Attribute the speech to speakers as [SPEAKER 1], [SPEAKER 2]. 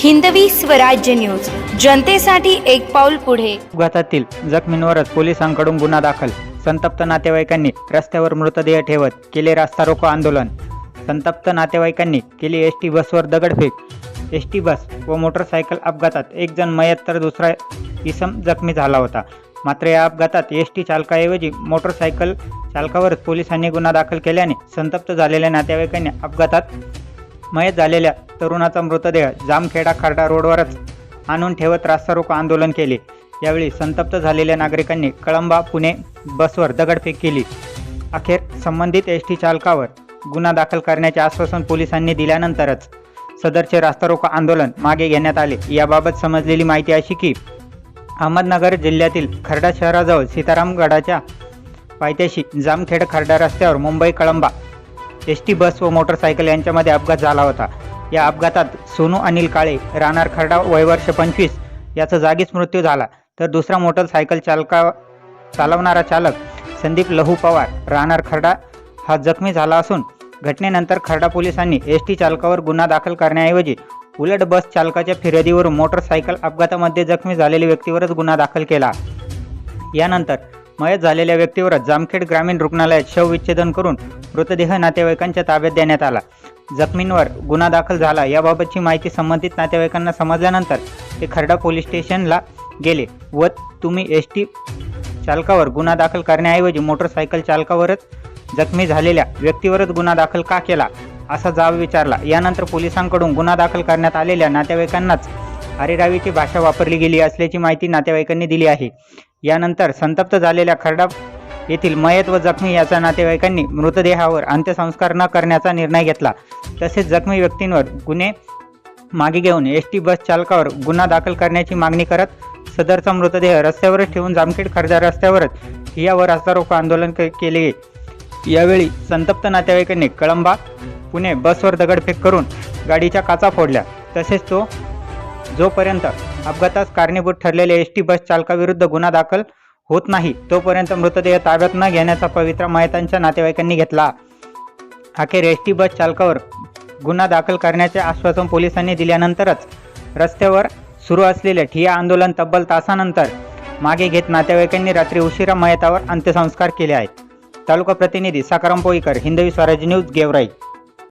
[SPEAKER 1] Hindavi Swarajya news. जनतेसाठी एक पाऊल पुढे.
[SPEAKER 2] अपघातातील जखमींवरच पोलिसांकडून गुन्हा दाखल. संतप्त नातेवाईकांनी रस्त्यावर मृतदेह ठेवत केले रास्ता रोको आंदोलन. संतप्त नातेवाईकांनी केली एस टी बसवर दगडफेक. एस टी बस व मोटरसायकल अपघातात एक जण मयत तर दुसरा इसम जखमी झाला होता. मात्र या अपघातात एस टी चालकाऐवजी मोटरसायकल चालकावरच पोलिसांनी गुन्हा दाखल केल्याने संतप्त झालेल्या नातेवाईकांनी अपघातात मयत झालेल्या तरुणाचा मृतदेह जामखेडा खारडा रोडवरच आणून ठेवत रास्ता रोको आंदोलन केले. यावेळी संतप्त झालेल्या नागरिकांनी कळंबा पुणे बसवर दगडफेक केली. अखेर संबंधित एस टी चालकावर गुन्हा दाखल करण्याचे आश्वासन पोलिसांनी दिल्यानंतरच सदरचे रास्ता रोको आंदोलन मागे घेण्यात आले. याबाबत समजलेली माहिती अशी की अहमदनगर जिल्ह्यातील खर्डा शहराजवळ सीतारामगडाच्या पायथ्याशी जामखेड खर्डा रस्त्यावर Mumbai Kalamba S T bus व मोटरसायकल यांच्यामध्ये अपघात झाला होता. या अपघातात सोनू अनिल काळे राहणार खर्डा वय वर्ष पंचवीस याचा जागीच मृत्यू झाला. तर दुसरा मोटरसायकल चालका चालवणारा चालक संदीप लहू पवार राहणार खर्डा हा जखमी झाला असून घटनेनंतर खर्डा पोलिसांनी एस टी चालकावर गुन्हा दाखल करण्याऐवजी उलट बस चालकाच्या फिर्यादीवरून मोटरसायकल अपघातामध्ये जखमी झालेल्या व्यक्तीवरच गुन्हा दाखल केला. यानंतर मयत झालेल्या व्यक्तीवर जामखेड ग्रामीण रुग्णालयात शवविच्छेदन करून मृतदेह नातेवाईकांच्या ताब्यात देण्यात आला. जखमींवर गुन्हा दाखल झाला याबाबतची माहिती संबंधित नातेवाईकांना समजल्यानंतर ते खर्डा पोलीस स्टेशनला गेले व तुम्ही एस टी चालकावर गुन्हा दाखल करण्याऐवजी मोटरसायकल चालकावरच जखमी झालेल्या व्यक्तीवरच गुन्हा दाखल का केला असा जाब विचारला. यानंतर पोलिसांकडून गुन्हा दाखल करण्यात आलेल्या नातेवाईकांनाच अरेरावीची भाषा वापरली गेली असल्याची माहिती नातेवाईकांनी दिली आहे. यानंतर संतप्त झालेल्या खर्डा येथील मयत व जखमी याच्या नातेवाईकांनी मृतदेहावर अंत्यसंस्कार न करण्याचा निर्णय घेतला. तसेच जखमी व्यक्तींवर गुन्हे मागे घेऊन एस टी बस चालकावर गुन्हा दाखल करण्याची मागणी करत सदरचा मृतदेह रस्त्यावरच ठेवून जामखेड खरदार रस्त्यावरच यावर व रोको आंदोलन केले. यावेळी संतप्त नातेवाईकांनी कळंबा पुणे बसवर दगडफेक करून गाडीच्या काचा फोडल्या. तसेच तो जोपर्यंत अपघातास कारणीभूत ठरलेल्या एस टी बस चालकाविरुद्ध गुन्हा दाखल होत नाही तोपर्यंत मृतदेह ताब्यात न घेण्याचा पवित्रा मयतांच्या नातेवाईकांनी घेतला. अखेर एस टी बस चालकावर गुन्हा दाखल करण्याचे आश्वासन पोलिसांनी दिल्यानंतरच रस्त्यावर सुरू असलेले ठिया आंदोलन तब्बल तासानंतर मागे घेत नातेवाईकांनी रात्री उशिरा मयतावर अंत्यसंस्कार केले आहेत. तालुका प्रतिनिधी सकाराम पोईकर हिंदवी स्वराज्य न्यूज गेवराई.